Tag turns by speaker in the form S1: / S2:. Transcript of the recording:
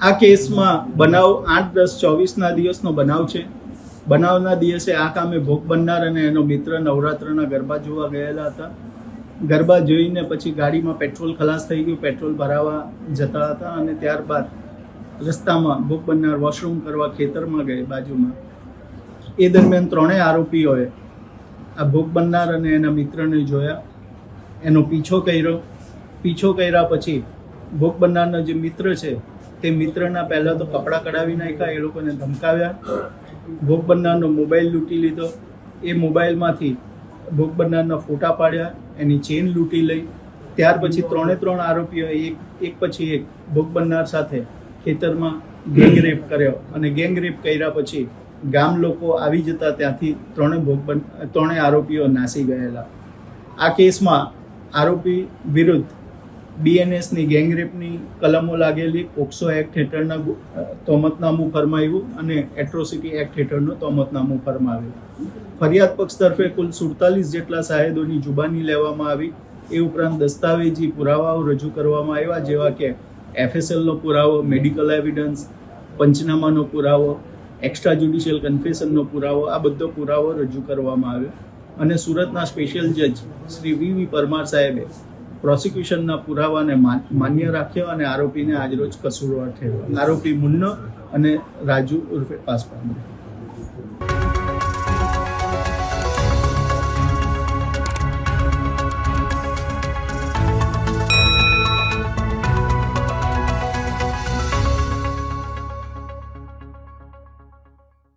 S1: આ કેસમાં બનાવ આઠ દસ ચોવીસના દિવસનો બનાવ છે. બનાવના દિવસે આ કામે ભોગ બનનાર અને એનો મિત્ર નવરાત્રના ગરબા જોવા ગયેલા હતા. ગરબા જોઈને પછી ગાડીમાં પેટ્રોલ ખલાસ થઈ ગયું. પેટ્રોલ ભરાવા જતા હતા અને ત્યારબાદ રસ્તામાં ભોગ બનનાર વોશરૂમ કરવા ખેતરમાં ગઈ બાજુમાં. એ દરમિયાન ત્રણેય આરોપીઓએ આ ભોગ બનનાર અને એના મિત્રને જોયા. એનો પીછો કર્યો. પીછો કર્યા પછી ભોગ બનનારનો જે મિત્ર છે તે મિત્રના પહેલાં તો કપડાં કઢાવી નાખ્યા, એ લોકોને ધમકાવ્યા. ભોગ બનનારનો મોબાઈલ લૂંટી લીધો. એ મોબાઈલમાંથી ભોગ બનનારના ફોટા પાડ્યા, એની ચેન લૂંટી લઈ. ત્યાર પછી ત્રણે ત્રણ આરોપીઓ એક એક પછી એક ભોગ બનનાર સાથે ખેતરમાં ગેંગ રેપ કર્યો અને ગેંગ રેપ કર્યા પછી ગામ લોકો આવી જતા ત્યાંથી ત્રણે ભોગ બન, ત્રણે આરોપીઓ નાસી ગયેલા. આ કેસમાં આરોપી વિરુદ્ધ બીએનએસની ગેંગરેપની કલમો લાગેલી, પોક્સો એક્ટ હેઠળના તોમતનામું ફરમાવ્યું અને એટ્રોસિટી એક્ટ હેઠળનું તોમતનામું ફરમાવ્યું. ફરિયાદ પક્ષ તરફે કુલ સુડતાલીસ જેટલા સાહેદોની જુબાની લેવામાં આવી. એ ઉપરાંત દસ્તાવેજી પુરાવાઓ રજૂ કરવામાં આવ્યા, જેવા કે એફએસએલનો પુરાવો, મેડિકલ એવિડન્સ, પંચનામાનો પુરાવો, એક્સ્ટ્રા જ્યુડિશિયલ કન્ફેશનનો પુરાવો, આ બધો પુરાવો રજૂ કરવામાં આવ્યો. અને સુરતના સ્પેશિયલ જજ શ્રી વી વી પરમાર સાહેબે પ્રોસિક્યુશનના પુરાવાને માન્ય રાખ્યો અને આરોપીને આજરોજ કસૂરવાર ઠેરવ્યો આરોપી મુન્નો અને રાજુ ઉર્ફે પાસવાન